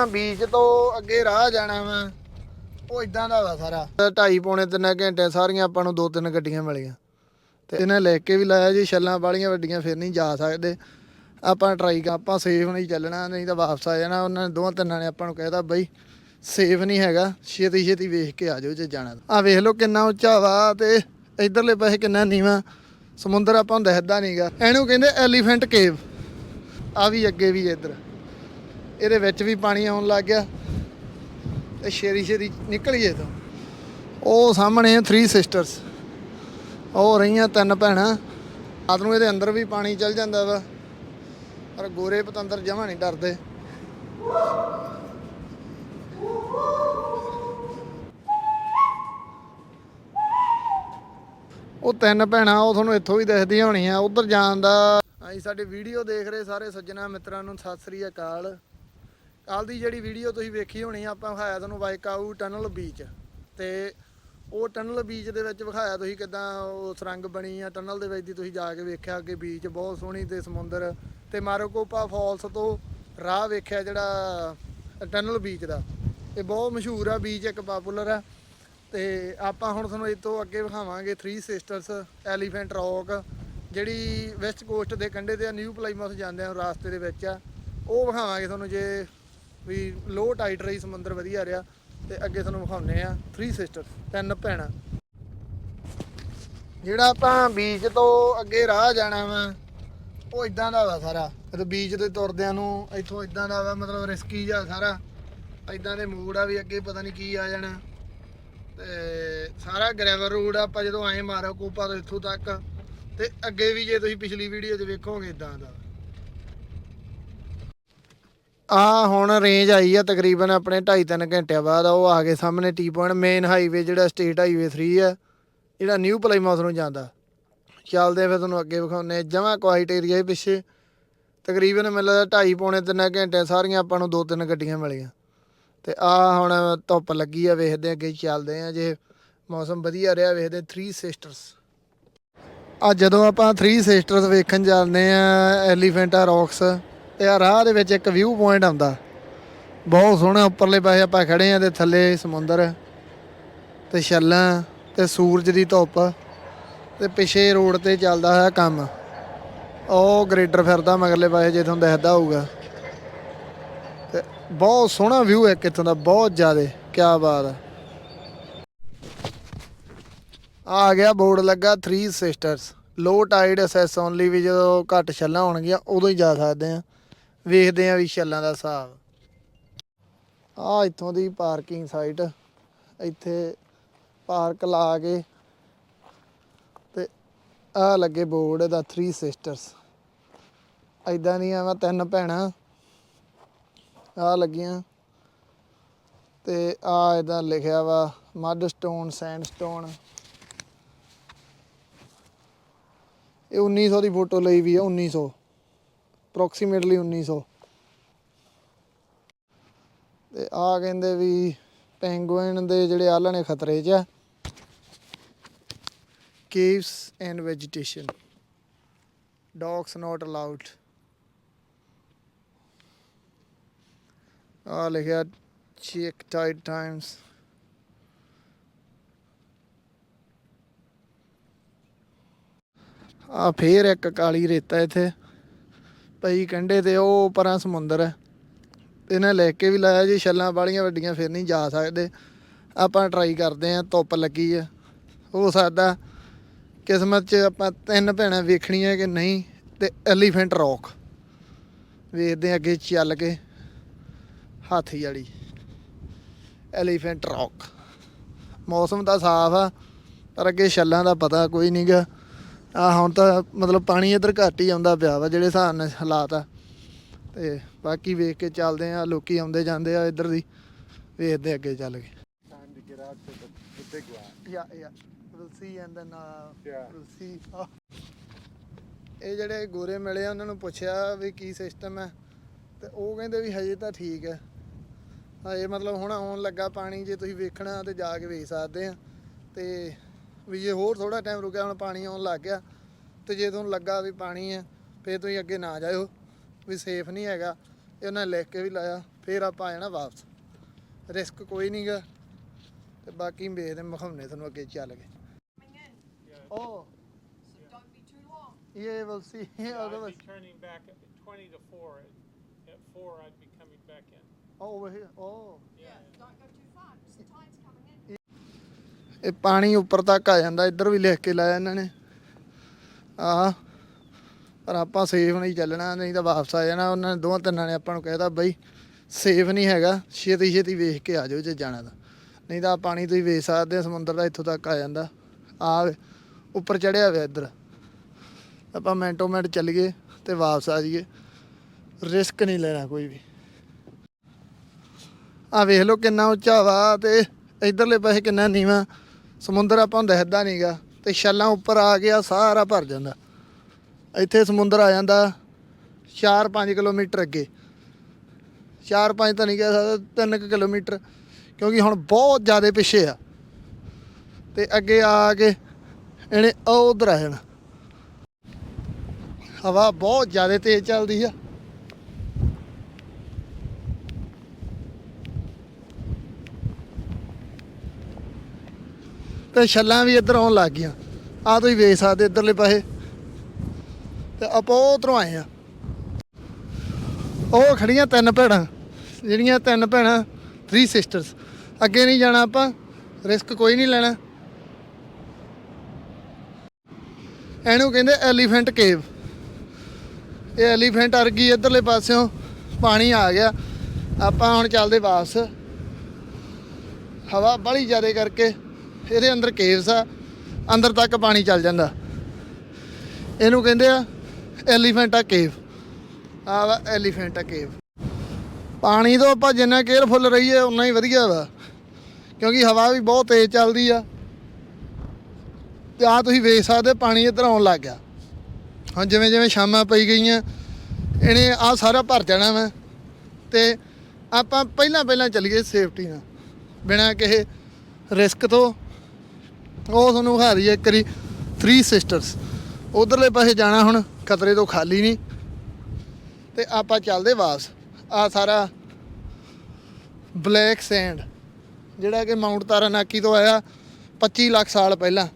ਆਪਾਂ ਬੀਚ ਤੋਂ ਅੱਗੇ ਰਾਹ ਜਾਣਾ ਵਾ। ਉਹ ਇਦਾਂ ਦਾ ਵਾ ਸਾਰਾ। ਢਾਈ ਪੌਣੇ ਤਿੰਨ ਘੰਟੇ ਸਾਰੀਆਂ ਆਪਾਂ ਨੂੰ ਦੋ ਤਿੰਨ ਗੱਡੀਆਂ ਮਿਲੀਆਂ। ਤੇ ਇਹਨਾਂ ਲੈ ਕੇ ਵੀ ਲਾਇਆ ਜੀ, ਛੱਲਾਂ ਵਾਲੀਆਂ ਵੱਡੀਆਂ ਫਿਰ ਨਹੀਂ ਜਾ ਸਕਦੇ। ਆਪਾਂ ਟਰਾਈ ਕਰ, ਆਪਾਂ ਸੇਫ ਨਹੀਂ ਚੱਲਣਾ, ਨਹੀਂ ਤਾਂ ਵਾਪਸ ਆ ਜਾਣਾ। ਉਹਨਾਂ ਨੇ ਦੋਵਾਂ ਤਿੰਨਾਂ ਨੇ ਆਪਾਂ ਨੂੰ ਕਹਿਤਾ, ਬਈ ਸੇਫ ਨਹੀਂ ਹੈਗਾ। ਛੇਤੀ ਛੇਤੀ ਵੇਖ ਕੇ ਆ ਜਾਓ ਜੇ ਜਾਣਾ ਆ ਵੇਖ ਲਓ ਕਿੰਨਾ ਉੱਚਾ ਵਾ ਤੇ ਇਧਰਲੇ ਪਾਸੇ ਕਿੰਨਾ ਨੀਵਾ। ਸਮੁੰਦਰ ਆਪਾਂ ਨੂੰ ਦਿਖਦਾ ਨਹੀਂਗਾ ਇਹਨੂੰ ਕਹਿੰਦੇ ਐਲੀਫੈਂਟ ਕੇਵ ਆ ਵੀ ਅੱਗੇ ਵੀ ਇੱਧਰ। ਇਹਦੇ ਵਿੱਚ ਵੀ ਪਾਣੀ ਆਉਣ ਲੱਗ ਗਿਆ ਤੇ ਸ਼ੇਰੀ ਸ਼ੇਰੀ ਨਿਕਲੀਏ ਤੋਂ ਉਹ ਸਾਹਮਣੇ ਆ 3 ਸਿਸਟਰਸ ਉਹ ਰਹੀਆਂ ਤਿੰਨ ਭੈਣਾਂ। ਰਾਤ ਨੂੰ ਇਹਦੇ ਅੰਦਰ ਵੀ ਪਾਣੀ ਚੱਲ ਜਾਂਦਾ ਵਾ। ਪਰ ਗੋਰੇ ਪਤੰਦਰ ਜਮਾ ਨਹੀਂ ਡਰਦੇ। ਉਹ ਤਿੰਨ ਭੈਣਾਂ, ਉਹ ਤੁਹਾਨੂੰ ਇੱਥੋਂ ਵੀ ਦਿਖਦੀਆਂ ਹੋਣੀਆਂ। ਉਧਰ ਜਾਣ ਦਾ ਅਸੀਂ ਸਾਡੇ ਵੀਡੀਓ ਦੇਖ ਰਹੇ ਸਾਰੇ ਸੱਜਣਾ ਮਿੱਤਰਾਂ ਨੂੰ ਸਤਿ ਸ੍ਰੀ ਅਕਾਲ। ਕੱਲ ਦੀ ਜਿਹੜੀ ਵੀਡੀਓ ਤੁਸੀਂ ਵੇਖੀ ਹੋਣੀ ਆ, ਆਪਾਂ ਵਿਖਾਇਆ ਤੁਹਾਨੂੰ ਵਾਈਕਾਊ ਟਨਲ ਬੀਚ ਤੇ ਉਹ ਟਨਲ ਬੀਚ ਦੇ ਵਿੱਚ ਵਿਖਾਇਆ ਤੁਸੀਂ ਕਿਦਾਂ ਉਹ ਸੁਰੰਗ ਬਣੀ ਆ। ਟਨਲ ਦੇ ਵਿੱਚ ਦੀ ਤੁਸੀਂ ਜਾ ਕੇ ਵੇਖਿਆ ਅੱਗੇ ਬੀਚ ਬਹੁਤ ਸੋਹਣੀ ਤੇ ਸਮੁੰਦਰ। ਤੇ ਮਾਰੋਕੋਪਾ ਫਾਲਸ ਤੋਂ ਰਾਹ ਵੇਖਿਆ ਜਿਹੜਾ ਟਨਲ ਬੀਚ ਦਾ। ਇਹ ਬਹੁਤ ਮਸ਼ਹੂਰ ਆ ਬੀਚ ਇੱਕ ਪਪੂਲਰ ਆ। ਤੇ ਆਪਾਂ ਹੁਣ ਤੁਹਾਨੂੰ ਇਹ ਤੋਂ ਅੱਗੇ ਵਿਖਾਵਾਂਗੇ 3 ਸਿਸਟਰਸ ਐਲੀਫੈਂਟ ਰੌਕ ਜਿਹੜੀ ਵੈਸਟ ਕੋਸਟ ਦੇ ਕੰਢੇ ਤੇ ਆ ਨਿਊ ਪਲਾਈਮਸ ਜਾਂਦੇ ਆ ਰਾਸਤੇ ਦੇ ਵਿੱਚ ਆ। ਉਹ ਵਿਖਾਵਾਂਗੇ ਤੁਹਾਨੂੰ ਜੇ ਵੀ ਲੋ ਟਾਈਟ ਰਹੀ ਸਮੁੰਦਰ ਵਧੀਆ ਰਿਹਾ ਤੇ ਅੱਗੇ ਤੁਹਾਨੂੰ ਵਿਖਾਉਨੇ ਆ ਥਰੀ ਸਿਸਟਰ ਤਿੰਨ ਭੈਣਾਂ। ਜਿਹੜਾ ਆਪਾਂ ਬੀਚ ਤੋਂ ਅੱਗੇ ਰਾਹ ਜਾਣਾ ਵਾ, ਉਹ ਇਦਾਂ ਦਾ ਵਾ ਸਾਰਾ। ਤੇ ਬੀਚ ਤੇ ਤੁਰਦਿਆਂ ਨੂੰ ਇੱਥੋਂ ਇਦਾਂ ਦਾ ਵਾ, ਮਤਲਬ ਰਿਸਕੀ ਜਿਹਾ ਸਾਰਾ। ਇਦਾਂ ਦੇ ਮੂਡ ਆ ਵੀ ਅੱਗੇ ਪਤਾ ਨਹੀਂ ਕੀ ਆ ਜਾਣਾ। ਤੇ ਸਾਰਾ ਗ੍ਰੈਵਲ ਰੋਡ ਆਪਾਂ ਜਦੋਂ ਆਏ ਮਾਰੋ ਕੋਪਾ ਤੋਂ ਇੱਥੋਂ ਤੱਕ। ਤੇ ਅੱਗੇ ਵੀ ਜੇ ਤੁਸੀਂ ਪਿਛਲੀ ਵੀਡੀਓ 'ਚ ਵੇਖੋਗੇ ਇਦਾਂ ਦਾ ਆ ਹੁਣ ਰੇਂਜ ਆਈ ਆ ਤਕਰੀਬਨ ਆਪਣੇ 2.5-3 ਘੰਟਿਆਂ ਬਾਅਦ ਉਹ ਆ ਗਏ ਸਾਹਮਣੇ ਟੀ ਪੁਆਇੰਟ ਮੇਨ ਹਾਈਵੇ ਜਿਹੜਾ ਸਟੇਟ ਹਾਈਵੇ 3 ਆ, ਜਿਹੜਾ ਨਿਊ ਪਲਾਈਮਾਊਸ ਨੂੰ ਜਾਂਦਾ। ਚੱਲਦੇ ਆ ਫਿਰ ਤੁਹਾਨੂੰ ਅੱਗੇ ਵਿਖਾਉਨੇ ਜਮਾ ਕੁਆਇਟ ਏਰੀਆ ਦੇ ਪਿੱਛੇ। ਤਕਰੀਬਨ ਮੈਨੂੰ ਲੱਗਦਾ 2.5 ਪੌਣੇ 3 ਘੰਟੇ ਸਾਰੀਆਂ ਆਪਾਂ ਨੂੰ ਦੋ ਤਿੰਨ ਗੱਡੀਆਂ ਮਿਲੀਆਂ। ਤੇ ਆ ਹੁਣ ਧੁੱਪ ਲੱਗੀ ਆ, ਵੇਖਦੇ ਆ ਅੱਗੇ ਚੱਲਦੇ ਆ। ਜੇ ਮੌਸਮ ਵਧੀਆ ਰਿਹਾ, ਵੇਖਦੇ 3 ਸਿਸਟਰਸ ਆ ਜਦੋਂ ਆਪਾਂ 3 ਸਿਸਟਰਸ ਵੇਖਣ ਜਾਂਦੇ ਆ ਐਲੀਫੈਂਟਾ ਰੌਕਸ ਤੇ ਆ ਰਾਹ ਦੇ ਵਿੱਚ ਇੱਕ ਵਿਊ ਪੁਆਇੰਟ ਆਉਂਦਾ। ਬਹੁਤ ਸੋਹਣਾ ਉੱਪਰਲੇ ਪਾਸੇ ਆਪਾਂ ਖੜੇ ਆ ਤੇ ਥੱਲੇ ਸਮੁੰਦਰ ਤੇ ਛੱਲਾਂ ਤੇ ਸੂਰਜ ਦੀ ਧੁੱਪ ਤੇ ਪਿਛੇ ਰੋਡ ਤੇ ਚੱਲਦਾ ਹੋਇਆ ਕੰਮ। ਉਹ ਗ੍ਰੇਡਰ ਫਿਰਦਾ ਮਗਰਲੇ ਪਾਸੇ ਜੇ ਤੁਹਾਨੂੰ ਦਿਖਦਾ ਹੋਊਗਾ। ਤੇ ਬਹੁਤ ਸੋਹਣਾ ਵਿਊ ਹੈ ਕਿੱਥੋਂ ਦਾ, ਬਹੁਤ ਜ਼ਿਆਦੇ ਕੀ ਬਾਤ ਹੈ। ਆ ਗਿਆ ਬੋਰਡ ਲੱਗਾ 3 sisters low tide access only ਵੀ ਜਦੋਂ ਘੱਟ ਛੱਲਾਂ ਹੋਣਗੀਆਂ ਉਦੋਂ ਹੀ ਜਾ ਸਕਦੇ ਆ। ਵੇਖਦੇ ਆ ਵੀ ਛੱਲਾਂ ਦਾ ਹਿਸਾਬ। ਆ ਇੱਥੋਂ ਦੀ ਪਾਰਕਿੰਗ ਸਾਈਟ, ਇੱਥੇ ਪਾਰਕ ਲਾ ਕੇ ਤੇ ਆ ਲੱਗੇ ਬੋਰਡ ਦਾ 3 ਸਿਸਟਰਸ ਐਦਾਂ ਦੀਆਂ ਵਾ ਤਿੰਨ ਭੈਣਾਂ ਆ ਲੱਗੀਆਂ। ਤੇ ਆ ਇਹਦਾ ਲਿਖਿਆ ਵਾ ਮੱਡ ਸਟੋਨ ਸੈਂਡ ਸਟੋਨ ਇਹ 1900 ਦੀ ਫੋਟੋ ਲਈ ਵੀ ਆ 1900 ਅਪਰੋਕਸੀਮੇਟਲੀ 1900 ਤੇ ਆ ਕਹਿੰਦੇ ਵੀ ਪੈਂਗੁਇਨ ਦੇ ਜਿਹੜੇ ਆਲ੍ਹਣੇ ਖਤਰੇ 'ਚ ਆ। caves and vegetation dogs not allowed ਆ ਲਿਖਿਆ ਚੈੱਕ ਟਾਈਡ ਟਾਈਮਸ ਆ ਫੇਰ ਇੱਕ ਕਾਲੀ ਰੇਤਾ ਇੱਥੇ। ਪਈ ਕੰਢੇ ਤੇ ਉਹ ਪਰਾਂ ਸਮੁੰਦਰ ਹੈ। ਇਹਨੇ ਲੈ ਕੇ ਵੀ ਲਾਇਆ ਜੀ, ਛੱਲਾਂ ਵਾਲੀਆਂ ਵੱਡੀਆਂ ਫਿਰ ਨਹੀਂ ਜਾ ਸਕਦੇ। ਆਪਾਂ ਟਰਾਈ ਕਰਦੇ ਆਂ ਧੁੱਪ ਲੱਗੀ ਆ ਹੋ ਸਕਦਾ ਕਿਸਮਤ 'ਚ ਆਪਾਂ ਤਿੰਨ ਭੈਣਾਂ ਵੇਖਣੀਆਂ ਕਿ ਨਹੀਂ ਤੇ ਐਲੀਫੈਂਟ ਰੌਕ ਵੇਖਦੇ ਆਂ ਅੱਗੇ ਚੱਲ ਕੇ। ਹਾਥੀ ਵਾਲੀ ਐਲੀਫੈਂਟ ਰੌਕ ਮੌਸਮ ਤਾਂ ਸਾਫ਼ ਆ, ਪਰ ਅੱਗੇ ਛੱਲਾਂ ਦਾ ਪਤਾ ਕੋਈ ਨਹੀਂਗਾ ਆ ਹੁਣ ਤਾਂ ਮਤਲਬ ਪਾਣੀ ਇੱਧਰ ਘੱਟ ਹੀ ਆਉਂਦਾ ਪਿਆ ਵਾ ਜਿਹੜੇ ਹਿਸਾਬ ਨਾਲ ਹਾਲਾਤ ਆ ਤੇ ਬਾਕੀ ਵੇਖ ਕੇ ਚੱਲਦੇ ਆ ਲੋਕੀ ਆਉਂਦੇ ਜਾਂਦੇ ਆ ਇੱਧਰ ਦੀ ਵੇਖਦੇ ਅੱਗੇ ਚੱਲ ਕੇ. ਯਾ ਯਾ we'll see and then uh, Yeah. we'll see. ਇਹ ਜਿਹੜੇ ਗੋਰੇ ਮਿਲੇ ਆ ਉਹਨਾਂ ਨੂੰ ਪੁੱਛਿਆ ਵੀ ਕੀ ਸਿਸਟਮ ਹੈ ਤੇ ਉਹ ਕਹਿੰਦੇ ਵੀ ਹਜੇ ਤਾਂ ਠੀਕ ਹੈ ਹਜੇ ਮਤਲਬ ਹੁਣ ਆਉਣ ਲੱਗਾ ਪਾਣੀ ਜੇ ਤੁਸੀਂ ਵੇਖਣਾ ਤੇ ਜਾ ਕੇ ਵੇਖ ਸਕਦੇ ਆ ਤੇ ਵੀ ਜੇ ਹੋਰ ਥੋੜਾ ਟਾਈਮ ਰੁਕਿਆ ਹੁਣ ਪਾਣੀ ਆਉਣ ਲੱਗ ਗਿਆ ਤੇ ਜੇ ਤੁਹਾਨੂੰ ਲੱਗਾ ਵੀ ਪਾਣੀ ਹੈ ਫੇਰ ਤੁਸੀਂ ਅੱਗੇ ਨਾ ਜਾਇਓ ਵੀ ਸੇਫ ਨਹੀਂ ਹੈਗਾ। ਇਹ ਉਹਨਾਂ ਨੇ ਲਿਖ ਕੇ ਵੀ ਲਾਇਆ ਫੇਰ ਆਪਾਂ ਆ ਜਾਣਾ ਵਾਪਸ। ਰਿਸਕ ਕੋਈ ਨਹੀਂਗਾ ਤੇ ਬਾਕੀ ਵੇਖਦੇ ਮਖਾਉਨੇ ਤੁਹਾਨੂੰ ਅੱਗੇ ਚੱਲ in, ਓ. ਇਹ will see Yeah, I'd be turning back at twenty to four. At- At four, I'd be coming back in. Over here O Yeah, don't go ਇਹ ਪਾਣੀ ਉੱਪਰ ਤੱਕ ਆ ਜਾਂਦਾ, ਇੱਧਰ ਵੀ ਲਿਖ ਕੇ ਲਾਇਆ ਇਹਨਾਂ ਨੇ। ਆ ਪਰ ਆਪਾਂ ਸੇਫ ਨਹੀਂ ਚੱਲਣਾ, ਨਹੀਂ ਤਾਂ ਵਾਪਸ ਆ ਜਾਣਾ। ਉਹਨਾਂ ਨੇ ਦੋਵਾਂ ਤਿੰਨਾਂ ਨੇ ਆਪਾਂ ਨੂੰ ਕਹਿਤਾ ਬਈ ਸੇਫ ਨਹੀਂ ਹੈਗਾ, ਛੇਤੀ ਛੇਤੀ ਵੇਖ ਕੇ ਆ ਜਾਓ ਜੇ ਜਾਣਾ ਤਾਂ। ਨਹੀਂ ਤਾਂ ਪਾਣੀ ਤੁਸੀਂ ਵੇਖ ਸਕਦੇ ਆ ਸਮੁੰਦਰ ਦਾ ਇੱਥੋਂ ਤੱਕ ਆ ਜਾਂਦਾ। ਆ ਉੱਪਰ ਚੜਿਆ ਹੋਇਆ ਇੱਧਰ। ਆਪਾਂ ਮਿੰਟੋ ਮਿੰਟ ਚੱਲੀਏ ਤੇ ਵਾਪਸ ਆ ਜਾਈਏ। ਰਿਸਕ ਨਹੀਂ ਲੈਣਾ ਕੋਈ ਵੀ। ਆ ਵੇਖ ਲਓ ਕਿੰਨਾ ਉੱਚਾ ਵਾ ਤੇ ਇਧਰਲੇ ਪਾਸੇ ਕਿੰਨਾ ਨੀਵਾ। ਸਮੁੰਦਰ ਆਪਾਂ ਨੂੰ ਦਿਖਦਾ ਨਹੀਂਗਾ ਤੇ ਛੱਲਾਂ ਉੱਪਰ ਆ ਗਿਆ ਸਾਰਾ ਭਰ ਜਾਂਦਾ। ਇੱਥੇ ਸਮੁੰਦਰ ਆ ਜਾਂਦਾ 4-5 ਕਿਲੋਮੀਟਰ ਅੱਗੇ। 4-5 ਤਾਂ ਨਹੀਂ ਕਹਿ ਸਕਦਾ 3 ਕਿਲੋਮੀਟਰ, ਕਿਉਂਕਿ ਹੁਣ ਬਹੁਤ ਜ਼ਿਆਦਾ ਪਿੱਛੇ ਆ। ਤੇ ਅੱਗੇ ਆ ਕੇ ਇਹਨੇ ਉਹ ਉਧਰ ਆ ਜਾਣਾ। ਹਵਾ ਬਹੁਤ ਜ਼ਿਆਦਾ ਤੇਜ਼ ਚੱਲਦੀ ਆ। ਤੇ ਛੱਲਾਂ ਵੀ ਇੱਧਰ ਆਉਣ ਲੱਗ ਗਈਆਂ। ਆ ਤੁਸੀਂ ਵੇਖ ਸਕਦੇ ਇੱਧਰਲੇ ਪਾਸੇ। ਤੇ ਆਪਾਂ ਉਧਰੋਂ ਆਏ ਆ ਉਹ ਖੜੀਆਂ ਤਿੰਨ ਭੈਣਾਂ, ਜਿਹੜੀਆਂ ਤਿੰਨ ਭੈਣਾਂ ਥਰੀ ਸਿਸਟਰਸ ਅੱਗੇ ਨਹੀਂ ਜਾਣਾ ਆਪਾਂ ਰਿਸਕ ਕੋਈ ਨਹੀਂ ਲੈਣਾ। ਇਹਨੂੰ ਕਹਿੰਦੇ ਐਲੀਫੈਂਟ ਕੇਵ ਇਹ ਐਲੀਫੈਂਟ ਅਰਗੀ ਇੱਧਰਲੇ ਪਾਸਿਓਂ, ਪਾਣੀ ਆ ਗਿਆ। ਆਪਾਂ ਹੁਣ ਚੱਲਦੇ ਵਾਪਸ। ਹਵਾ ਬੜੀ ਜ਼ਿਆਦਾ ਕਰਕੇ। ਇਹਦੇ ਅੰਦਰ ਕੇਵਸ ਆ, ਅੰਦਰ ਤੱਕ ਪਾਣੀ ਚੱਲ ਜਾਂਦਾ। ਇਹਨੂੰ ਕਹਿੰਦੇ ਆ ਐਲੀਫੈਂਟਾ ਕੇਵ ਆ ਵਾ ਐਲੀਫੈਂਟਾ ਕੇਵ ਪਾਣੀ ਤੋਂ ਆਪਾਂ ਜਿੰਨਾ ਕੇਅਰਫੁੱਲ ਰਹੀਏ, ਉਨਾ ਹੀ ਵਧੀਆ ਵਾ। ਕਿਉਂਕਿ ਹਵਾ ਵੀ ਬਹੁਤ ਤੇਜ਼ ਚੱਲਦੀ ਆ। ਤੇ ਆ ਤੁਸੀਂ ਵੇਖ ਸਕਦੇ, ਪਾਣੀ ਇੱਧਰ ਆਉਣ ਲੱਗ ਗਿਆ। ਹੁਣ ਜਿਵੇਂ ਜਿਵੇਂ ਸ਼ਾਮਾਂ ਪਈ ਗਈਆਂ, ਇਹਨੇ ਆ ਸਾਰਾ ਭਰ ਜਾਣਾ ਵਾ। ਤੇ ਆਪਾਂ ਪਹਿਲਾਂ ਪਹਿਲਾਂ ਚੱਲੀਏ ਸੇਫਟੀ ਨਾਲ। ਬਿਨਾਂ ਕਿਸੇ ਰਿਸਕ ਤੋਂ। ਉਹ ਤੁਹਾਨੂੰ ਵਿਖਾ ਦਈਏ ਇੱਕ ਵਾਰੀ ਥਰੀ ਸਿਸਟਰਸ ਉਧਰਲੇ ਪਾਸੇ ਜਾਣਾ ਹੁਣ, ਖਤਰੇ ਤੋਂ ਖਾਲੀ ਨਹੀਂ। ਤੇ ਆਪਾਂ ਚੱਲਦੇ ਵਾਪਸ। ਆ ਸਾਰਾ ਬਲੈਕ ਸੈਂਡ, ਜਿਹੜਾ ਕਿ ਮਾਊਂਟ ਤਾਰਾਨਾਕੀ ਤੋਂ ਆਇਆ 25 ਲੱਖ ਸਾਲ ਪਹਿਲਾਂ।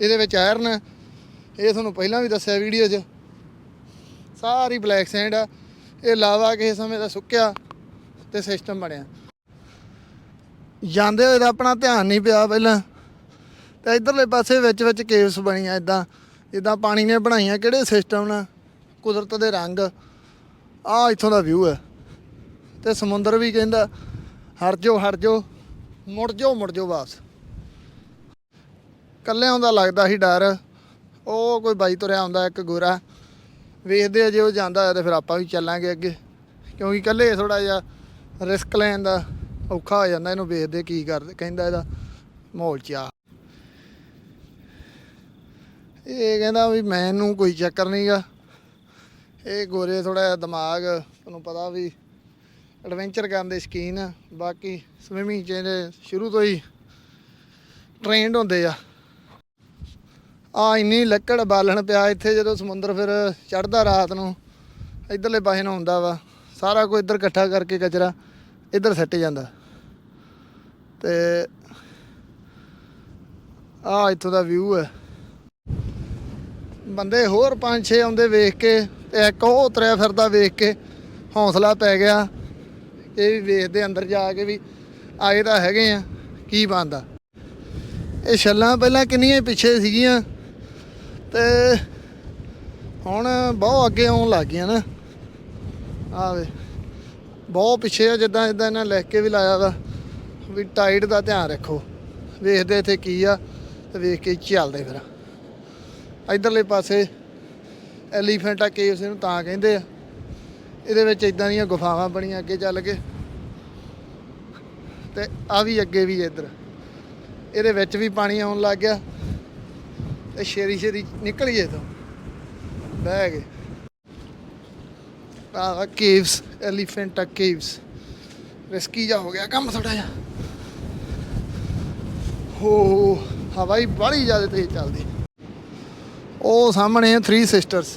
ਇਹਦੇ ਵਿੱਚ ਆਇਰਨ ਹੈ। ਇਹ ਤੁਹਾਨੂੰ ਪਹਿਲਾਂ ਵੀ ਦੱਸਿਆ ਵੀਡੀਓ 'ਚ। ਸਾਰੀ ਬਲੈਕ ਸੈਂਡ ਆ। ਇਹ ਲਾਵਾ ਕਿਸੇ ਸਮੇਂ ਦਾ ਸੁੱਕਿਆ ਤੇ ਸਿਸਟਮ ਬਣਿਆ। ਜਾਂਦੇ ਹੋਏ ਤਾਂ ਆਪਣਾ ਧਿਆਨ ਨਹੀਂ ਪਿਆ ਪਹਿਲਾਂ। ਤੇ ਇਧਰਲੇ ਪਾਸੇ ਵਿੱਚ ਵਿੱਚ ਕੇਵਸ ਬਣੀਆਂ ਇਦਾਂ ਜਿੱਦਾਂ ਪਾਣੀ ਨੇ ਬਣਾਈਆਂ, ਕਿਹੜੇ ਸਿਸਟਮ ਨਾਲ ਕੁਦਰਤ ਦੇ ਰੰਗ। ਆ ਇੱਥੋਂ ਦਾ ਵਿਊ ਹੈ। ਤੇ ਸਮੁੰਦਰ ਵੀ ਕਹਿੰਦਾ ਹਟ ਜਾਓ ਹਟ ਜਾਓ ਮੁੜ ਜਾਓ ਮੁੜ ਜਾਓ ਵਾਪਸ ਕੱਲਿਆਂ ਦਾ ਲੱਗਦਾ ਸੀ ਡਰ। ਉਹ ਕੋਈ ਬਾਈ ਤੁਰਿਆ ਆਉਂਦਾ, ਇੱਕ ਗੋਰਾ। ਵੇਖਦੇ ਆ ਜੇ ਉਹ ਜਾਂਦਾ ਹੈ ਤੇ ਫਿਰ ਆਪਾਂ ਵੀ ਚੱਲਾਂਗੇ ਅੱਗੇ। ਕਿਉਂਕਿ ਇਕੱਲੇ ਥੋੜਾ ਜਿਹਾ ਰਿਸਕ ਲੈਣ ਦਾ ਔਖਾ ਹੋ ਜਾਂਦਾ, ਇਹਨੂੰ ਵੇਖਦੇ ਕੀ ਕਰਦੇ, ਕਹਿੰਦਾ ਇਹਦਾ ਮਾਹੌਲ ਚ ਆ। ਇਹ ਕਹਿੰਦਾ ਵੀ ਮੈਨੂੰ ਕੋਈ ਚੱਕਰ ਨਹੀਂਗਾ। ਇਹ ਗੋਰੇ ਥੋੜਾ ਜਿਹਾ ਦਿਮਾਗ, ਤੁਹਾਨੂੰ ਪਤਾ ਵੀ ਐਡਵੈਂਚਰ ਕਰਨ ਦੇ ਸ਼ਕੀਨ ਆ। ਬਾਕੀ ਸਵਿਮਿੰਗ ਚ ਸ਼ੁਰੂ ਤੋਂ ਹੀ ਟ੍ਰੇਨਡ ਹੁੰਦੇ ਆ। ਆ ਇੰਨੀ ਲੱਕੜ ਬਾਲਣ ਪਿਆ ਇੱਥੇ ਜਦੋਂ ਸਮੁੰਦਰ ਫਿਰ ਚੜਦਾ ਰਾਤ ਨੂੰ, ਇਧਰਲੇ ਪਾਸੇ ਨੂੰ ਹੁੰਦਾ ਵਾ। ਸਾਰਾ ਕੁਝ ਇੱਧਰ ਇਕੱਠਾ ਕਰਕੇ ਕਚਰਾ ਇੱਧਰ ਸੱਟ ਜਾਂਦਾ। ਤੇ ਆ ਇੱਥੋਂ ਦਾ ਵਿਊ ਹੈ ਬੰਦੇ ਹੋਰ ਪੰਜ ਛੇ ਆਉਂਦੇ ਵੇਖ ਕੇ ਤੇ ਇੱਕ ਉਹ ਉਤਰਿਆ ਫਿਰਦਾ ਵੇਖ ਕੇ, ਹੌਸਲਾ ਪੈ ਗਿਆ। ਇਹ ਵੀ ਵੇਖਦੇ ਅੰਦਰ ਜਾ ਕੇ ਵੀ ਆਏ ਤਾਂ ਹੈਗੇ ਆ, ਕੀ ਬਣਦਾ। ਇਹ ਛੱਲਾਂ ਪਹਿਲਾਂ ਕਿੰਨੀਆਂ ਪਿੱਛੇ ਸੀਗੀਆਂ ਤੇ ਹੁਣ ਬਹੁਤ ਅੱਗੇ ਆਉਣ ਲੱਗ ਗਈਆਂ ਨਾ। ਆਵੇ ਬਹੁਤ ਪਿੱਛੇ ਆ ਜਿੱਦਾਂ ਜਿੱਦਾਂ ਇਹਨਾਂ ਲਿਖ ਕੇ ਵੀ ਲਾਇਆ ਵਾ, ਵੀ ਟਾਈਟ ਦਾ ਧਿਆਨ ਰੱਖੋ। ਵੇਖਦੇ ਇੱਥੇ ਕੀ ਆ ਤੇ ਵੇਖ ਕੇ ਚੱਲਦੇ ਫਿਰ। ਇਧਰਲੇ ਪਾਸੇ ਐਲੀਫੈਂਟਾ ਕੇਵਸ ਇਹਨੂੰ ਤਾਂ ਕਹਿੰਦੇ ਆ। ਇਹਦੇ ਵਿੱਚ ਇਦਾਂ ਦੀਆਂ ਗੁਫਾਵਾਂ ਬਣੀਆਂ ਅੱਗੇ ਚੱਲ ਕੇ। ਤੇ ਆ ਵੀ ਅੱਗੇ ਵੀ ਇੱਧਰ। ਇਹਦੇ ਵਿੱਚ ਵੀ ਪਾਣੀ ਆਉਣ ਲੱਗ ਗਿਆ। ਤੇ ਸ਼ੇਰੀ ਛੇਰੀ ਨਿਕਲੀਏ ਤੋਂ ਬਹਿ ਗਏ। ਆ ਕੇਵਸ, ਐਲੀਫੈਂਟਾ ਕੇਵਸ। ਰਿਸਕੀ ਜਾ ਹੋ ਗਿਆ ਕੰਮ ਥੋੜਾ ਜਿਹਾ। ਹੋ ਹਵਾਈ ਬੜੀ ਜ਼ਿਆਦਾ ਤੇਜ਼ ਚੱਲਦੀ। ਉਹ ਸਾਹਮਣੇ ਥਰੀ ਸਿਸਟਰਸ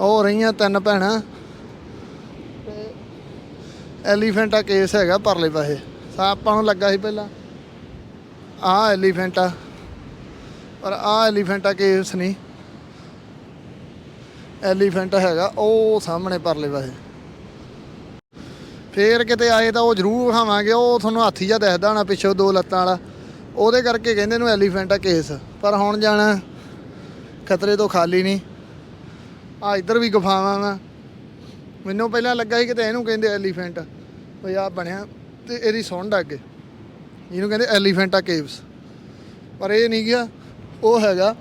ਉਹ ਰਹੀਆਂ ਤਿੰਨ ਭੈਣਾਂ। ਐਲੀਫੈਂਟ ਆ ਕੇਸ ਹੈਗਾ ਪਰਲੇ ਪਾਸੇ। ਸਾ ਆਪਾਂ ਨੂੰ ਲੱਗਾ ਸੀ ਪਹਿਲਾਂ। ਆਹ ਐਲੀਫੈਂਟ ਆ। ਪਰ ਆਹ ਐਲੀਫੈਂਟ ਆ ਕੇਸ ਨਹੀਂ। ਐਲੀਫੈਂਟ ਹੈਗਾ, ਉਹ ਸਾਹਮਣੇ ਪਰਲੇ ਪਾਸੇ। ਫੇਰ ਕਿਤੇ ਆਏ ਤਾਂ ਉਹ ਜ਼ਰੂਰ ਵਿਖਾਵਾਂਗੇ। ਉਹ ਤੁਹਾਨੂੰ ਹਾਥੀ ਜਿਹਾ ਦਿਖਦਾ ਹੋਣਾ ਪਿੱਛੋਂ ਦੋ ਲੱਤਾਂ ਵਾਲਾ। ਉਹਦੇ ਕਰਕੇ ਕਹਿੰਦੇ ਨੂੰ ਐਲੀਫੈਂਟ ਆ ਕੇਸ ਪਰ ਹੁਣ ਜਾਣਾ। ਖਤਰੇ ਤੋਂ ਖਾਲੀ ਨਹੀਂ। ਆ ਇੱਧਰ ਵੀ ਗੁਫਾਵਾਂ ਵਾ ਮੈਨੂੰ ਪਹਿਲਾਂ ਲੱਗਾ ਸੀ ਕਿਤੇ ਇਹਨੂੰ ਕਹਿੰਦੇ ਐਲੀਫੈਂਟ ਵੀ ਆ ਬਣਿਆ ਤੇ ਇਹਦੀ ਸੁੰਡ ਅੱਗੇ ਇਹਨੂੰ ਕਹਿੰਦੇ ਐਲੀਫੈਂਟਾ ਕੇਵਸ ਪਰ ਇਹ ਨਹੀਂ ਗਿਆ। ਉਹ ਹੈਗਾ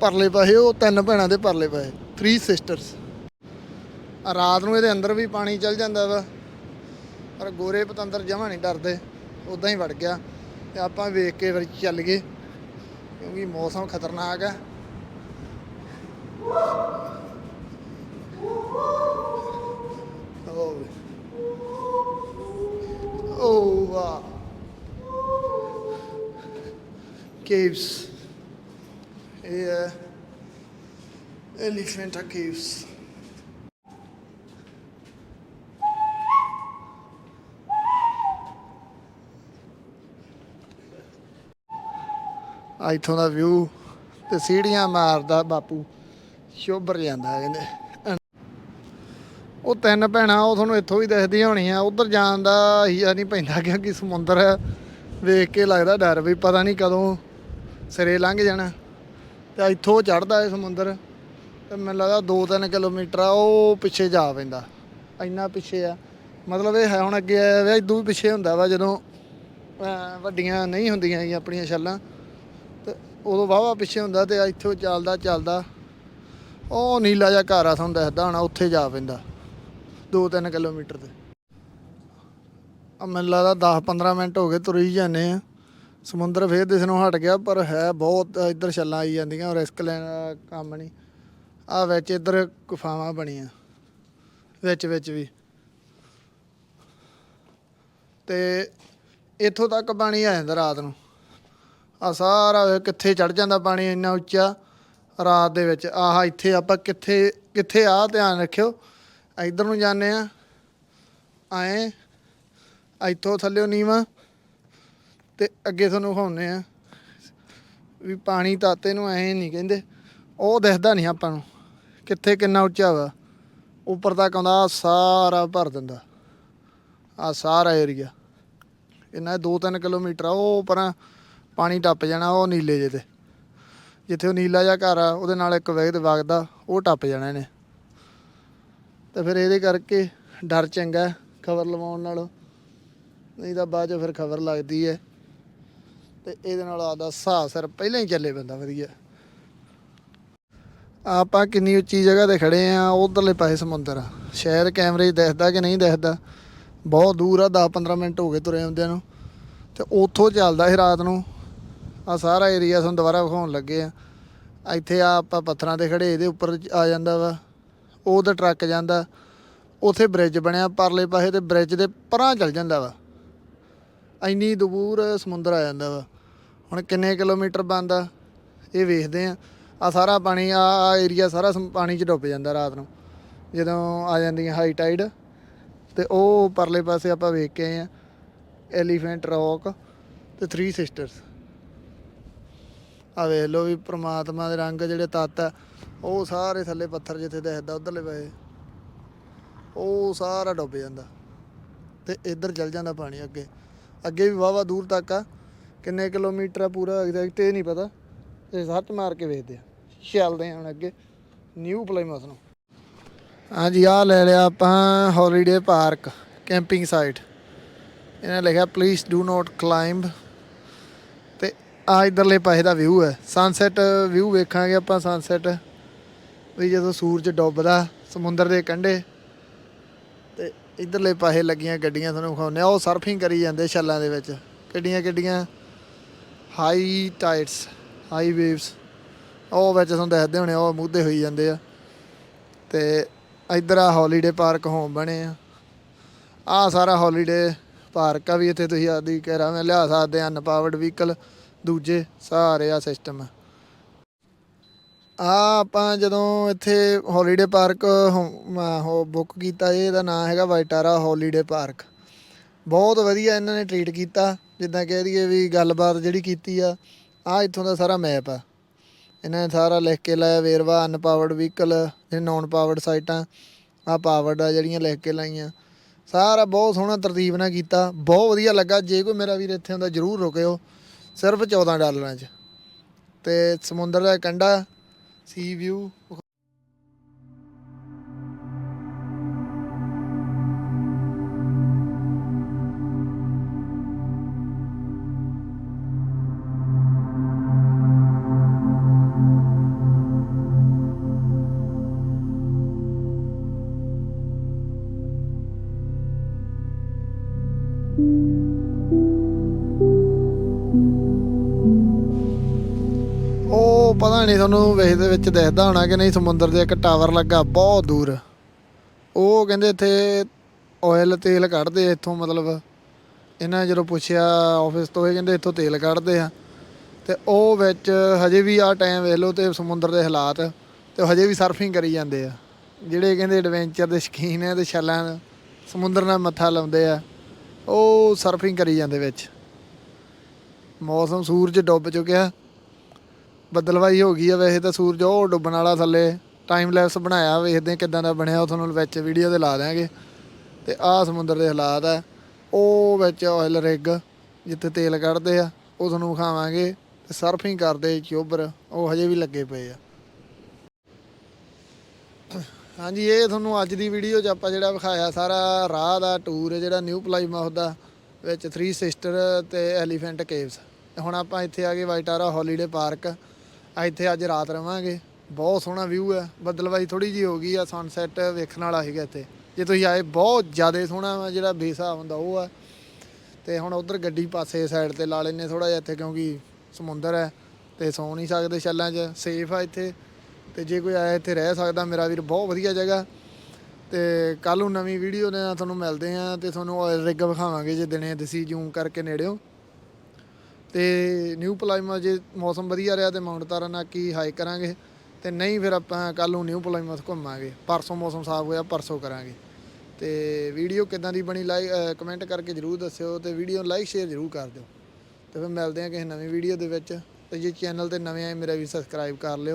ਪਰਲੇ ਪਾਸੇ, ਉਹ ਤਿੰਨ ਭੈਣਾਂ ਦੇ ਪਰਲੇ ਪਾਸੇ ਥਰੀ ਸਿਸਟਰਸ ਰਾਤ ਨੂੰ ਇਹਦੇ ਅੰਦਰ ਵੀ ਪਾਣੀ ਚੱਲ ਜਾਂਦਾ ਵਾ। ਪਰ ਗੋਰੇ ਪਤੰਦਰ ਜਮਾ ਨਹੀਂ ਡਰਦੇ। ਉਦਾਂ ਹੀ ਵੜ ਗਿਆ। ਤੇ ਆਪਾਂ ਵੇਖ ਕੇ ਫਿਰ ਚੱਲ ਗਏ। ਕਿਉਂਕਿ ਮੌਸਮ ਖਤਰਨਾਕ ਹੈ Oh. Oh, wow. Caves. Yeah. Elephanta caves. ਆ ਇੱਥੋਂ ਦਾ ਵਿਊ ਤੇ ਸੀੜੀਆਂ ਮਾਰਦਾ ਬਾਪੂ ਸ਼ੋਭਰ ਜਾਂਦਾ ਕਹਿੰਦੇ। ਉਹ ਤਿੰਨ ਭੈਣਾਂ, ਉਹ ਤੁਹਾਨੂੰ ਇੱਥੋਂ ਵੀ ਦਿਖਦੀਆਂ ਹੋਣੀਆਂ, ਉਧਰ ਜਾਣ ਦਾ ਹੀਆ ਨਹੀਂ ਪੈਂਦਾ ਕਿਉਂਕਿ ਸਮੁੰਦਰ ਵੇਖ ਕੇ ਲੱਗਦਾ ਡਰ ਵੀ ਪਤਾ ਨਹੀਂ ਕਦੋਂ ਸਿਰੇ ਲੰਘ ਜਾਣਾ। ਤੇ ਇੱਥੋਂ ਚੜਦਾ ਹੈ ਸਮੁੰਦਰ ਤੇ ਮੈਨੂੰ ਲੱਗਦਾ 2-3 ਕਿਲੋਮੀਟਰ ਆ, ਉਹ ਪਿੱਛੇ ਜਾ ਪੈਂਦਾ। ਇੰਨਾ ਪਿੱਛੇ ਆ। ਮਤਲਬ ਇਹ ਹੈ ਹੁਣ ਅੱਗੇ ਆਇਆ ਵਾ, ਇਦੋਂ ਵੀ ਪਿੱਛੇ ਹੁੰਦਾ ਵਾ, ਜਦੋਂ ਵੱਡੀਆਂ ਨਹੀਂ ਹੁੰਦੀਆਂ ਜੀ ਆਪਣੀਆਂ ਛੱਲਾਂ। ਤੇ ਉਦੋਂ ਵਾਹਵਾ ਪਿੱਛੇ ਹੁੰਦਾ ਤੇ ਇੱਥੋਂ ਚੱਲਦਾ ਚੱਲਦਾ ਉਹ ਨੀਲਾ ਜਿਹਾ ਘਰ ਆ ਤੁਹਾਨੂੰ ਦੱਸਦਾ ਹੋਣਾ, ਉੱਥੇ ਜਾ ਪੈਂਦਾ 2-3 ਕਿਲੋਮੀਟਰ ਤੇ। ਆ ਮੈਨੂੰ ਲੱਗਦਾ 10-15 ਮਿੰਟ ਹੋ ਗਏ ਤੁਰੀ ਜਾਂਦੇ ਆ। ਸਮੁੰਦਰ ਫੇਰ ਦਿਸਣੋਂ ਹਟ ਗਿਆ, ਪਰ ਹੈ ਬਹੁਤ, ਇੱਧਰ ਛੱਲਾਂ ਆਈ ਜਾਂਦੀਆਂ, ਰਿਸਕ ਲੈਣ ਦਾ ਕੰਮ ਨਹੀਂ। ਆ ਵਿੱਚ ਇੱਧਰ ਗੁਫਾਵਾਂ ਬਣੀਆਂ, ਵਿੱਚ ਵਿੱਚ ਵੀ। ਤੇ ਇੱਥੋਂ ਤੱਕ ਪਾਣੀ ਆ ਜਾਂਦਾ ਰਾਤ ਨੂੰ। ਆ ਸਾਰਾ ਕਿੱਥੇ ਚੜ ਜਾਂਦਾ ਪਾਣੀ ਇੰਨਾ ਉੱਚਾ ਰਾਤ ਦੇ ਵਿੱਚ। ਆਹ ਇੱਥੇ ਆਪਾਂ ਕਿੱਥੇ ਕਿੱਥੇ ਆ? ਧਿਆਨ ਰੱਖਿਓ। ਇੱਧਰ ਨੂੰ ਜਾਂਦੇ ਆ ਆਏ। ਇੱਥੋਂ ਥੱਲਿਓ ਨੀਵਾ। ਤੇ ਅੱਗੇ ਤੁਹਾਨੂੰ ਵਿਖਾਉਂਦੇ ਆ ਵੀ ਪਾਣੀ ਤਾਤੇ ਨੂੰ ਐ ਨਹੀਂ ਕਹਿੰਦੇ। ਉਹ ਦਿਖਦਾ ਨਹੀਂ ਆਪਾਂ ਨੂੰ। ਕਿੱਥੇ ਕਿੰਨਾ ਉੱਚਾ ਵਾ। ਉੱਪਰ ਤੱਕ ਆਉਂਦਾ, ਆਹ ਸਾਰਾ ਭਰ ਦਿੰਦਾ। ਆ ਸਾਰਾ ਏਰੀਆ ਇਹਨਾਂ 2-3 ਕਿਲੋਮੀਟਰ ਆ, ਉਹ ਪਰਾਂ ਪਾਣੀ ਟੱਪ ਜਾਣਾ, ਉਹ ਨੀਲੇ ਜੇ ਤੇ। ਜਿੱਥੇ ਉਹ ਨੀਲਾ ਜਿਹਾ ਘਰ ਆ, ਉਹਦੇ ਨਾਲ ਇੱਕ ਵਗਦ ਵਗਦਾ ਉਹ ਟੱਪ ਜਾਣਾ ਇਹਨੇ। ਤਾਂ ਫਿਰ ਇਹਦੇ ਕਰਕੇ ਡਰ ਚੰਗਾ ਖਬਰ ਲਵਾਉਣ ਨਾਲੋਂ। ਨਹੀਂ ਤਾਂ ਬਾਅਦ ਚ ਫਿਰ ਖਬਰ ਲੱਗਦੀ ਹੈ। ਤੇ ਇਹਦੇ ਨਾਲ ਆਦਾ ਸਾਹ ਸਿਰ ਪਹਿਲਾਂ ਹੀ ਚੱਲੇ ਬੰਦਾ ਵਧੀਆ। ਆਪਾਂ ਕਿੰਨੀ ਉੱਚੀ ਜਗ੍ਹਾ ਤੇ ਖੜੇ ਆ ਉਧਰਲੇ ਪਾਸੇ ਸਮੁੰਦਰ ਆ। ਸ਼ਾਇਦ ਕੈਮਰੇ 'ਚ ਦਿਖਦਾ ਕਿ ਨਹੀਂ ਦਿਖਦਾ। ਬਹੁਤ ਦੂਰ ਆ 10-15 ਮਿੰਟ ਹੋ ਗਏ ਤੁਰੇ ਆਉਂਦਿਆਂ ਨੂੰ। ਤੇ ਉੱਥੋਂ ਚੱਲਦਾ ਇਹ ਰਾਤ ਨੂੰ। ਆ ਸਾਰਾ ਏਰੀਆ ਤੁਹਾਨੂੰ ਦੁਬਾਰਾ ਵਿਖਾਉਣ ਲੱਗੇ ਆ। ਇੱਥੇ ਆ ਆਪਾਂ ਪੱਥਰਾਂ ਤੇ ਖੜੇ ਇਹਦੇ ਉੱਪਰ ਆ ਜਾਂਦਾ ਵਾ। ਉਹ ਤੇ ਟਰੱਕ ਜਾਂਦਾ। ਉਥੇ ਬ੍ਰਿਜ ਬਣਿਆ, ਪਰਲੇ ਪਾਸੇ ਤੇ ਬ੍ਰਿਜ ਦੇ ਪਰਾਂ ਚੱਲ ਜਾਂਦਾ ਵਾ। ਇੰਨੀ ਦੂਰ ਸਮੁੰਦਰ ਆ ਜਾਂਦਾ ਵਾ। ਹੁਣ ਕਿੰਨੇ ਕਿਲੋਮੀਟਰ ਬੰਦਾ ਇਹ ਵੇਖਦੇ ਆ। ਆ ਸਾਰਾ ਪਾਣੀ, ਆ ਆ ਏਰੀਆ ਸਾਰਾ ਸਮ- ਪਾਣੀ 'ਚ ਡੁੱਬ ਜਾਂਦਾ ਰਾਤ ਨੂੰ। ਜਦੋਂ ਆ ਜਾਂਦੀਆਂ ਹਾਈ ਟਾਈਡ ਤੇ ਉਹ ਪਰਲੇ ਪਾਸੇ ਆਪਾਂ ਵੇਖ ਕੇ ਆਏ ਆ। ਐਲੀਫੈਂਟ ਰੌਕ ਤੇ ਥਰੀ ਸਿਸਟਰਸ ਆ ਵੇਖ ਲਓ ਵੀ ਪ੍ਰਮਾਤਮਾ ਦੇ ਰੰਗ ਜਿਹੜੇ ਤੱਤ ਆ, ਉਹ ਸਾਰੇ ਥੱਲੇ ਪੱਥਰ ਜਿੱਥੇ ਦਿਖਦਾ ਉਧਰਲੇ ਪਾਸੇ। ਉਹ ਸਾਰਾ ਡੁੱਬ ਜਾਂਦਾ ਤੇ ਇੱਧਰ ਚੱਲ ਜਾਂਦਾ ਪਾਣੀ ਅੱਗੇ। ਅੱਗੇ ਵੀ ਵਾਵਾ ਦੂਰ ਤੱਕ ਆ, ਕਿੰਨੇ ਕਿਲੋਮੀਟਰ ਆ ਪੂਰਾ ਐਗਜ਼ੈਕਟ ਇਹ ਨਹੀਂ ਪਤਾ। ਇਹ ਸੱਚ ਮਾਰ ਕੇ ਵੇਖਦੇ ਆ ਚੱਲਦੇ ਆ ਹੁਣ ਅੱਗੇ ਨਿਊ ਪਲੇਮਸ ਨੂੰ। ਹਾਂਜੀ ਆ ਲੈ ਲਿਆ ਆਪਾਂ ਹੌਲੀਡੇ ਪਾਰਕ ਕੈਂਪਿੰਗ ਸਾਈਟ ਇਹਨਾਂ ਲਿਖਿਆ ਪਲੀਜ਼ ਡੂ ਨਾਟ ਕਲਾਈਂਬ ਆ ਇਧਰਲੇ ਪਾਸੇ ਦਾ ਵਿਊ ਹੈ। ਸਨਸੈਟ ਵਿਊ ਵੇਖਾਂਗੇ ਆਪਾਂ ਸਨਸੈਟ ਵੀ ਜਦੋਂ ਸੂਰਜ ਡੁੱਬਦਾ, ਸਮੁੰਦਰ ਦੇ ਕੰਢੇ, ਤੇ ਇਧਰਲੇ ਪਾਸੇ ਲੱਗੀਆਂ ਗੱਡੀਆਂ ਤੁਹਾਨੂੰ ਵਿਖਾਉਂਦੇ ਆ ਉਹ ਸਰਫਿੰਗ ਕਰੀ ਜਾਂਦੇ ਛੱਲਾਂ ਦੇ ਵਿੱਚ। ਕਿੱਡੀਆਂ ਕਿੱਡੀਆਂ? ਹਾਈ ਟਾਈਡਸ ਹਾਈ ਵੇਵਸ ਉਹ ਵਿੱਚ ਤੁਹਾਨੂੰ ਦੱਸਦੇ ਹੋਣੇ, ਉਹ ਮੂਧੇ ਹੋਈ ਜਾਂਦੇ ਆ। ਤੇ ਇਧਰ ਆ ਹੌਲੀਡੇ ਪਾਰਕ ਹੋਮ ਬਣੇ ਆ। ਆ ਸਾਰਾ ਹੌਲੀਡੇ ਪਾਰਕ ਆ ਵੀ ਇੱਥੇ ਤੁਸੀਂ ਆਦੀ ਕਹਿਰਾ ਮੈਂ ਲਿਆ ਸਕਦੇ ਆ ਅਨਪਾਵਰਡ ਵਹੀਕਲ ਦੂਜੇ ਸਾਰੇ ਆ ਸਿਸਟਮ ਆ ਆਪਾਂ ਜਦੋਂ ਇੱਥੇ ਹੌਲੀਡੇ ਪਾਰਕ ਹੋ ਬੁੱਕ ਕੀਤਾ, ਇਹਦਾ ਨਾਮ ਹੈਗਾ ਵਾਈਟਾਰਾ ਹੌਲੀਡੇ ਪਾਰਕ ਬਹੁਤ ਵਧੀਆ ਇਹਨਾਂ ਨੇ ਟ੍ਰੀਟ ਕੀਤਾ, ਜਿੱਦਾਂ ਕਹਿ ਦਈਏ ਵੀ ਗੱਲਬਾਤ ਜਿਹੜੀ ਕੀਤੀ ਆ ਆ ਇੱਥੋਂ ਦਾ ਸਾਰਾ ਮੈਪ ਆ। ਇਹਨਾਂ ਨੇ ਸਾਰਾ ਲਿਖ ਕੇ ਲਾਇਆ, ਵੇਰਵਾ ਅਨਪਾਵਰਡ ਵਹੀਕਲ ਇਹ ਨਾਨ ਪਾਵਰਡ ਸਾਈਟਾਂ ਆ ਪਾਵਰਡ ਆ ਜਿਹੜੀਆਂ ਲਿਖ ਕੇ ਲਾਈਆਂ। ਸਾਰਾ ਬਹੁਤ ਸੋਹਣਾ ਤਰਤੀਬ ਨਾਲ ਕੀਤਾ, ਬਹੁਤ ਵਧੀਆ ਲੱਗਾ। ਜੇ ਕੋਈ ਮੇਰਾ ਵੀਰ ਇੱਥੇ ਹੁੰਦਾ ਜਰੂਰ ਰੁਕਿਓ। ਸਿਰਫ 14 ਡਾਲਰਾਂ 'ਚ। ਤੇ ਸਮੁੰਦਰ ਦਾ ਕੰਢਾ ਸੀ ਵਿਊ ਨਹੀਂ ਤੁਹਾਨੂੰ ਵੇਖ ਦੇ ਵਿੱਚ ਦਿਖਦਾ ਹੋਣਾ ਕਿ ਨਹੀਂ, ਸਮੁੰਦਰ ਦੇ ਇੱਕ ਟਾਵਰ ਲੱਗਾ ਬਹੁਤ ਦੂਰ। ਉਹ ਕਹਿੰਦੇ ਇੱਥੇ ਆਇਲ ਤੇਲ ਕੱਢਦੇ ਆ ਇੱਥੋਂ, ਮਤਲਬ ਇਹਨਾਂ ਨੇ ਜਦੋਂ ਪੁੱਛਿਆ ਆਫਿਸ ਤੋਂ, ਇਹ ਕਹਿੰਦੇ ਇੱਥੋਂ ਤੇਲ ਕੱਢਦੇ ਆ। ਤੇ ਉਹ ਵਿੱਚ ਹਜੇ ਵੀ ਆ ਟਾਈਮ ਵੇਖ ਲਓ ਤੇ ਸਮੁੰਦਰ ਦੇ ਹਾਲਾਤ, ਤੇ ਹਜੇ ਵੀ ਸਰਫਿੰਗ ਕਰੀ ਜਾਂਦੇ ਆ। ਜਿਹੜੇ ਕਹਿੰਦੇ ਐਡਵੈਂਚਰ ਦੇ ਸ਼ਕੀਨ ਆ ਤੇ ਛੱਲਾਂ ਸਮੁੰਦਰ ਨਾਲ ਮੱਥਾ ਲਾਉਂਦੇ ਆ, ਉਹ ਸਰਫਿੰਗ ਕਰੀ ਜਾਂਦੇ ਵਿੱਚ। ਮੌਸਮ ਸੂਰਜ ਡੁੱਬ ਚੁੱਕਿਆ। ਬੱਦਲਵਾਈ ਹੋ ਗਈ ਆ ਵੈਸੇ ਤਾਂ ਸੂਰਜ ਉਹ ਡੁੱਬਣ ਵਾਲਾ ਥੱਲੇ ਟਾਈਮ ਲੈਪਸ ਬਣਾਇਆ, ਵੇਖਦੇ ਹਾਂ ਕਿਦਾਂ ਦਾ ਬਣਿਆ, ਉਹ ਤੁਹਾਨੂੰ ਵਿੱਚ ਵੀਡੀਓ ਤੇ ਲਾ ਦਿਆਂਗੇ। ਤੇ ਆਹ ਸਮੁੰਦਰ ਦੇ ਹਾਲਾਤ ਆ, ਉਹ ਵਿੱਚ ਆਇਲ ਰਿਗ ਜਿੱਥੇ ਤੇਲ ਕੱਢਦੇ ਆ, ਉਹ ਤੁਹਾਨੂੰ ਵਿਖਾਵਾਂਗੇ ਤੇ ਸਰਫਿੰਗ ਕਰਦੇ ਚੋਬਰ ਉਹ ਹਜੇ ਵੀ ਲੱਗੇ ਪਏ ਆ। ਹਾਂਜੀ, ਇਹ ਤੁਹਾਨੂੰ ਅੱਜ ਦੀ ਵੀਡੀਓ 'ਚ ਆਪਾਂ ਜਿਹੜਾ ਵਿਖਾਇਆ ਸਾਰਾ ਰਾਹ ਦਾ ਟੂਰ ਹੈ ਜਿਹੜਾ ਨਿਊ ਪਲਾਈਮਾਊਥ ਦਾ ਵਿੱਚ 3 ਸਿਸਟਰ ਤੇ ਐਲੀਫੈਂਟ ਕੇਵਸ ਹੁਣ ਆਪਾਂ ਇੱਥੇ ਆ ਗਏ ਵਾਈਟਾਰਾ ਹੌਲੀਡੇ ਪਾਰਕ ਇੱਥੇ ਅੱਜ ਰਾਤ ਰਵਾਂਗੇ। ਬਹੁਤ ਸੋਹਣਾ ਵਿਊ ਹੈ। ਬੱਦਲਵਾਈ ਥੋੜੀ ਜੀ ਹੋ ਗਈ ਆ। ਸਨਸੈਟ ਵੇਖਣ ਵਾਲਾ ਹੈਗਾ ਇੱਥੇ। ਜੇ ਤੁਸੀਂ ਆਏ, ਬਹੁਤ ਜ਼ਿਆਦਾ ਸੋਹਣਾ ਵਾ ਜਿਹੜਾ ਬੇਸਾਬ ਹੁੰਦਾ ਉਹ ਆ। ਤੇ ਹੁਣ ਉਧਰ ਗੱਡੀ ਪਾਸੇ ਸਾਈਡ ਤੇ ਲਾ ਲੈਨੇ ਥੋੜਾ ਜਿਹਾ ਇੱਥੇ, ਕਿਉਂਕਿ ਸਮੁੰਦਰ ਹੈ ਤੇ ਸੌ ਨਹੀਂ ਸਕਦੇ ਛੱਲਾਂ 'ਚ। ਸੇਫ ਆ ਇੱਥੇ। ਤੇ ਜੇ ਕੋਈ ਆਇਆ ਇੱਥੇ ਰਹਿ ਸਕਦਾ, ਮੇਰਾ ਵੀਰ ਬਹੁਤ ਵਧੀਆ ਜਗ੍ਹਾ। ਤੇ ਕੱਲ ਨੂੰ ਨਵੀਂ ਵੀਡੀਓ ਦੇ ਨਾਲ ਤੁਹਾਨੂੰ ਮਿਲਦੇ ਆ ਤੇ ਤੁਹਾਨੂੰ ਆਇਲ ਰਿਗ ਵਿਖਾਵਾਂਗੇ, ਜੇ ਦਿਨੇ ਦਿਸੀ ਜੂਮ ਕਰਕੇ ਨੇੜਿਓ। ਤੇ ਨਿਊ ਪਲਾਈਮਾ ਜੇ ਮੌਸਮ ਵਧੀਆ ਰਿਹਾ ਤੇ ਮਾਊਂਟ ਤਾਰਾਨਾਕੀ ਹਾਈਕ ਕਰਾਂਗੇ ਤੇ ਨਹੀਂ ਫਿਰ ਆਪਾਂ ਕੱਲ ਨੂੰ ਨਿਊ ਪਲਾਈਮਾ ਘੁੰਮਾਂਗੇ। ਪਰਸੋਂ ਮੌਸਮ ਸਾਫ਼ ਹੋਇਆ, ਪਰਸੋਂ ਕਰਾਂਗੇ। ਤੇ ਵੀਡੀਓ ਕਿਦਾਂ ਦੀ ਬਣੀ ਲਾਈਕ ਕਮੈਂਟ ਕਰਕੇ ਜਰੂਰ ਦੱਸਿਓ ਤੇ ਵੀਡੀਓ ਲਾਈਕ ਸ਼ੇਅਰ ਜਰੂਰ ਕਰ ਦਿਓ। ਤੇ ਫਿਰ ਮਿਲਦੇ ਹਾਂ ਕਿਸੇ ਨਵੀਂ ਵੀਡੀਓ ਦੇ ਵਿੱਚ। ਤੇ ਜੇ ਚੈਨਲ ਤੇ ਨਵੇਂ ਆਏ, ਮੇਰਾ ਵੀ ਸਬਸਕ੍ਰਾਈਬ ਕਰ ਲਿਓ।